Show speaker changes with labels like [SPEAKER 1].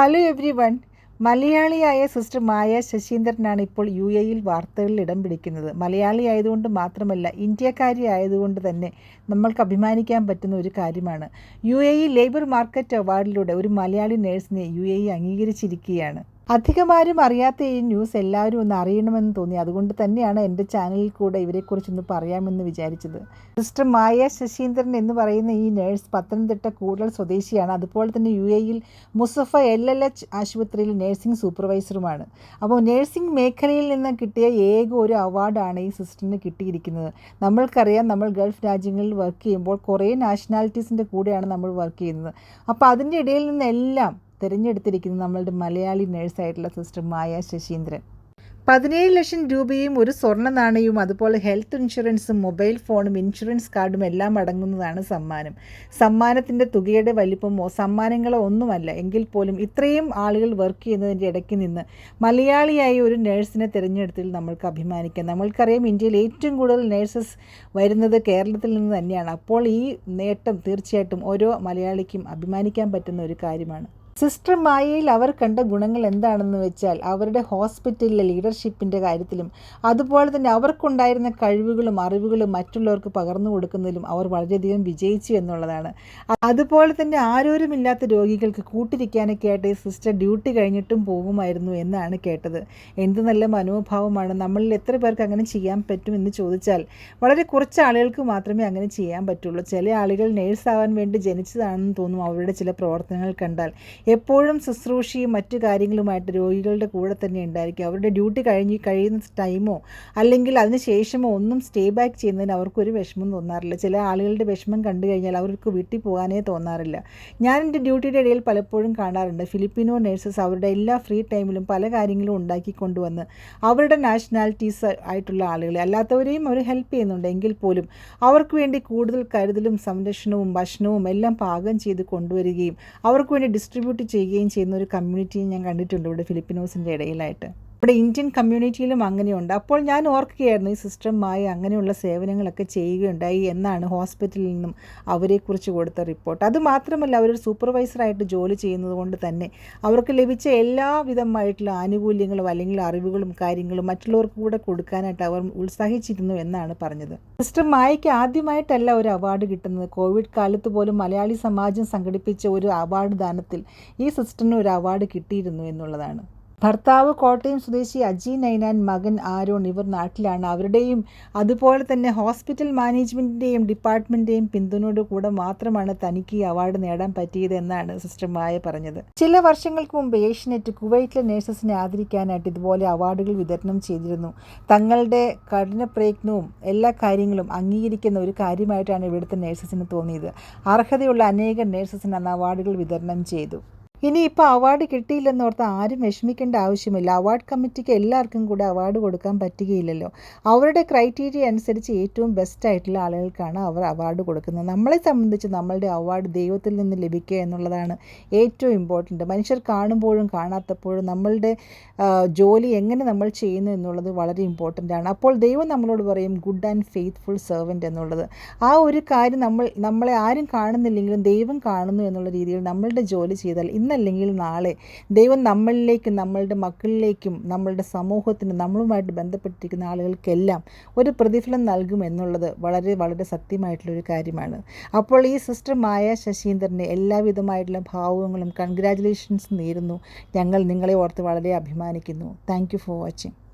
[SPEAKER 1] Hello everyone മലയാളിയായ sister Maya ശശീന്ദ്രനാണ് ഇപ്പോൾ യു എയിൽ വാർത്തകളിൽ ഇടം പിടിക്കുന്നത്. മലയാളി ആയതുകൊണ്ട് മാത്രമല്ല ഇന്ത്യക്കാരി ആയതുകൊണ്ട് തന്നെ നമ്മൾക്ക് അഭിമാനിക്കാൻ പറ്റുന്ന ഒരു കാര്യമാണ്. U A E labour market അവാർഡിലൂടെ ഒരു മലയാളി നേഴ്സിനെ യു എ ഇ അംഗീകരിച്ചിരിക്കുകയാണ്. അധികമാരും അറിയാത്ത ഈ ന്യൂസ് എല്ലാവരും ഒന്ന് അറിയണമെന്ന് തോന്നി. അതുകൊണ്ട് തന്നെയാണ് എന്റെ ചാനലിൽ കൂടെ ഇവരെക്കുറിച്ചൊന്ന് പറയാമെന്ന് വിചാരിച്ചത്. സിസ്റ്റർ മായ ശശീന്ദ്രൻ എന്ന് പറയുന്ന ഈ നേഴ്സ് പത്തനംതിട്ട കൂടുതൽ സ്വദേശിയാണ്. അതുപോലെ തന്നെ യു എയിൽ മുസഫ എൽ എൽ എച്ച് ആശുപത്രിയിൽ നേഴ്സിംഗ് സൂപ്പർവൈസറുമാണ്. അപ്പോൾ നേഴ്സിംഗ് മേഖലയിൽ നിന്ന് കിട്ടിയ ഏക ഒരു അവാർഡാണ് ഈ സിസ്റ്ററിന് കിട്ടിയിരിക്കുന്നത്. നമ്മൾക്കറിയാം നമ്മൾ ഗൾഫ് രാജ്യങ്ങളിൽ വർക്ക് ചെയ്യുമ്പോൾ കുറേ നാഷണാലിറ്റീസിന്റെ കൂടെയാണ് നമ്മൾ വർക്ക് ചെയ്യുന്നത്. അപ്പോൾ അതിന്റെ ഇടയിൽ നിന്നെല്ലാം തിരഞ്ഞെടുത്തിരിക്കുന്നത് നമ്മളുടെ മലയാളി നേഴ്സായിട്ടുള്ള സിസ്റ്റർ മായ ശശീന്ദ്രൻ. പതിനേഴ് ലക്ഷം രൂപയും ഒരു സ്വർണ നാണയവും അതുപോലെ ഹെൽത്ത് ഇൻഷുറൻസും മൊബൈൽ ഫോണും ഇൻഷുറൻസ് കാർഡും എല്ലാം അടങ്ങുന്നതാണ് സമ്മാനം. സമ്മാനത്തിന്റെ തുകയുടെ വലിപ്പമോ സമ്മാനങ്ങളോ ഒന്നുമല്ല. എങ്കിൽ പോലും ഇത്രയും ആളുകൾ വർക്ക് ചെയ്യുന്നതിന്റെ ഇടയ്ക്ക് നിന്ന് മലയാളിയായ ഒരു നേഴ്സിനെ തിരഞ്ഞെടുത്തിൽ നമ്മൾക്ക് അഭിമാനിക്കാം. നമ്മൾക്കറിയാം ഇന്ത്യയിൽ ഏറ്റവും കൂടുതൽ നേഴ്സസ് വരുന്നത് കേരളത്തിൽ നിന്ന് തന്നെയാണ്. അപ്പോൾ ഈ നേട്ടം തീർച്ചയായിട്ടും ഓരോ മലയാളിക്കും അഭിമാനിക്കാൻ പറ്റുന്ന ഒരു കാര്യമാണ്. സിസ്റ്റർ മായയിൽ അവർ കണ്ട ഗുണങ്ങൾ എന്താണെന്ന് വെച്ചാൽ അവരുടെ ഹോസ്പിറ്റലിലെ ലീഡർഷിപ്പിന്റെ കാര്യത്തിലും അതുപോലെ തന്നെ അവർക്കുണ്ടായിരുന്ന കഴിവുകളും അറിവുകളും മറ്റുള്ളവർക്ക് പകർന്നു കൊടുക്കുന്നതിലും അവർ വളരെയധികം വിജയിച്ചു എന്നുള്ളതാണ്. അതുപോലെ തന്നെ ആരോരുമില്ലാത്ത രോഗികൾക്ക് കൂട്ടിരിക്കാനൊക്കെ ആയിട്ട് സിസ്റ്റർ ഡ്യൂട്ടി കഴിഞ്ഞിട്ടും പോകുമായിരുന്നു എന്നാണ് കേട്ടത്. എന്ത് നല്ല മനോഭാവമാണ് നമ്മളിൽ എത്ര പേർക്ക് അങ്ങനെ ചെയ്യാൻ പറ്റും എന്ന് ചോദിച്ചാൽ വളരെ കുറച്ച് ആളുകൾക്ക് മാത്രമേ അങ്ങനെ ചെയ്യാൻ പറ്റുള്ളൂ. ചില ആളുകൾ നേഴ്സാവാൻ വേണ്ടി ജനിച്ചതാണെന്ന് തോന്നും അവരുടെ ചില പ്രവർത്തനങ്ങൾ കണ്ടാൽ. എപ്പോഴും ശുശ്രൂഷയും മറ്റു കാര്യങ്ങളുമായിട്ട് രോഗികളുടെ കൂടെ തന്നെ ഉണ്ടായിരിക്കും. അവരുടെ ഡ്യൂട്ടി കഴിഞ്ഞ് കഴിയുന്ന ടൈമോ അല്ലെങ്കിൽ അതിന് ശേഷമോ ഒന്നും സ്റ്റേ ബാക്ക് ചെയ്യുന്നതിന് അവർക്കൊരു വിഷമം തോന്നാറില്ല. ചില ആളുകളുടെ വിഷമം കണ്ടു കഴിഞ്ഞാൽ അവർക്ക് വീട്ടിൽ പോകാനേ തോന്നാറില്ല. ഞാൻ എന്റെ ഡ്യൂട്ടിയുടെ ഇടയിൽ പലപ്പോഴും കാണാറുണ്ട്. ഫിലിപ്പിനോ നഴ്സസ് അവരുടെ എല്ലാ ഫ്രീ ടൈമിലും പല കാര്യങ്ങളും ഉണ്ടാക്കി കൊണ്ടുവന്ന് അവരുടെ നാഷണാലിറ്റീസ് ആയിട്ടുള്ള ആളുകളെ അല്ലാത്തവരെയും അവർ ഹെൽപ്പ് ചെയ്യുന്നുണ്ട്. എങ്കിൽ പോലും അവർക്ക് വേണ്ടി കൂടുതൽ കരുതലും സംരക്ഷണവും ഭക്ഷണവും എല്ലാം പാകം ചെയ്ത് കൊണ്ടുവരികയും അവർക്ക് വേണ്ടി ഡിസ്ട്രിബ്യൂട്ട് ചെയ്യുകയും ചെയ്യുന്ന ഒരു കമ്മ്യൂണിറ്റിയും ഞാൻ കണ്ടിട്ടുണ്ട് ഇവിടെ ഫിലിപ്പിനോസിന്റെ ഇടയിലായിട്ട്. ഇവിടെ ഇന്ത്യൻ കമ്മ്യൂണിറ്റിയിലും അങ്ങനെയുണ്ട്. അപ്പോൾ ഞാൻ ഓർക്കുകയായിരുന്നു ഈ സിസ്റ്ററുമായി അങ്ങനെയുള്ള സേവനങ്ങളൊക്കെ ചെയ്യുകയുണ്ടായി എന്നാണ് ഹോസ്പിറ്റലിൽ നിന്നും അവരെക്കുറിച്ച് കൊടുത്ത റിപ്പോർട്ട്. അതുമാത്രമല്ല അവരൊരു സൂപ്പർവൈസറായിട്ട് ജോലി ചെയ്യുന്നത് കൊണ്ട് തന്നെ അവർക്ക് ലഭിച്ച എല്ലാവിധമായിട്ടുള്ള ആനുകൂല്യങ്ങളും അല്ലെങ്കിൽ അറിവുകളും കാര്യങ്ങളും മറ്റുള്ളവർക്ക് കൂടെ കൊടുക്കാനായിട്ട് അവർ ഉത്സാഹിച്ചിരുന്നു എന്നാണ് പറഞ്ഞത്. സിസ്റ്റർ മായയ്ക്ക് ആദ്യമായിട്ടല്ല ഒരു അവാർഡ് കിട്ടുന്നത്. കോവിഡ് കാലത്ത് പോലും മലയാളി സമാജം സംഘടിപ്പിച്ച ഒരു അവാർഡ് ദാനത്തിൽ ഈ സിസ്റ്ററിന് ഒരു അവാർഡ് കിട്ടിയിരുന്നു എന്നുള്ളതാണ്. ഭർത്താവ് കോട്ടയം സ്വദേശി അജി നൈനാൻ മകൻ ആരോൺ ഇവർ നാട്ടിലാണ്. അവരുടെയും അതുപോലെ തന്നെ ഹോസ്പിറ്റൽ മാനേജ്മെന്റിന്റെയും ഡിപ്പാർട്ട്മെന്റിന്റെയും പിന്തുണയോട് കൂടെ മാത്രമാണ് തനിക്ക് ഈ അവാർഡ് നേടാൻ പറ്റിയത് എന്നാണ് സിസ്റ്റർ മായ പറഞ്ഞത്. ചില വർഷങ്ങൾക്ക് മുമ്പ് ഏഷ്യനെറ്റ് കുവൈറ്റിലെ നേഴ്സസിനെ ആദരിക്കാനായിട്ട് ഇതുപോലെ അവാർഡുകൾ വിതരണം ചെയ്തിരുന്നു. തങ്ങളുടെ കഠിന പ്രയത്നവും എല്ലാ കാര്യങ്ങളും അംഗീകരിക്കുന്ന ഒരു കാര്യമായിട്ടാണ് ഇവിടുത്തെ നേഴ്സസിന് തോന്നിയത്. അർഹതയുള്ള അനേകം നേഴ്സസിന് അന്ന് അവാർഡുകൾ വിതരണം ചെയ്തു. ഇനി ഇപ്പോൾ അവാർഡ് കിട്ടിയില്ലെന്നോർത്ത് ആരും വിഷമിക്കേണ്ട ആവശ്യമില്ല. അവാർഡ് കമ്മിറ്റിക്ക് എല്ലാവർക്കും കൂടെ അവാർഡ് കൊടുക്കാൻ പറ്റുകയില്ലല്ലോ. അവരുടെ ക്രൈറ്റീരിയ അനുസരിച്ച് ഏറ്റവും ബെസ്റ്റ് ആയിട്ടുള്ള ആളുകൾക്കാണ് അവർ അവാർഡ് കൊടുക്കുന്നത്. നമ്മളെ സംബന്ധിച്ച് നമ്മളുടെ അവാർഡ് ദൈവത്തിൽ നിന്ന് ലഭിക്കുക എന്നുള്ളതാണ് ഏറ്റവും ഇമ്പോർട്ടന്റ് മനുഷ്യർ കാണുമ്പോഴും കാണാത്തപ്പോഴും നമ്മളുടെ ജോലി എങ്ങനെ നമ്മൾ ചെയ്യുന്നു എന്നുള്ളത് വളരെ ഇമ്പോർട്ടന്റ് ആണ്. അപ്പോൾ ദൈവം നമ്മളോട് പറയും ഗുഡ് ആൻഡ് ഫെയ്ത്ത്ഫുൾ സെർവന്റ് എന്നുള്ളത്. ആ ഒരു കാര്യം നമ്മൾ നമ്മളെ ആരും കാണുന്നില്ലെങ്കിലും ദൈവം കാണുന്നു എന്നുള്ള രീതിയിൽ നമ്മളുടെ ജോലി ചെയ്താൽ ഇന്നല്ലെങ്കിൽ നാളെ ദൈവം നമ്മളിലേക്കും നമ്മളുടെ മക്കളിലേക്കും നമ്മളുടെ സമൂഹത്തിന് നമ്മളുമായിട്ട് ബന്ധപ്പെട്ടിരിക്കുന്ന ആളുകൾക്കെല്ലാം ഒരു പ്രതിഫലം നൽകും എന്നുള്ളത് വളരെ വളരെ സത്യമായിട്ടുള്ളൊരു കാര്യമാണ്. അപ്പോൾ ഈ സിസ്റ്റർ മായ ശശീന്ദ്രനെ എല്ലാവിധമായിട്ടുള്ള ഭാവങ്ങളും കൺഗ്രാറ്റുലേഷൻസ് നേരുന്നു. ഞങ്ങൾ നിങ്ങളെ ഓർത്ത് വളരെ അഭിമാനിക്കുന്നു. Thank for watching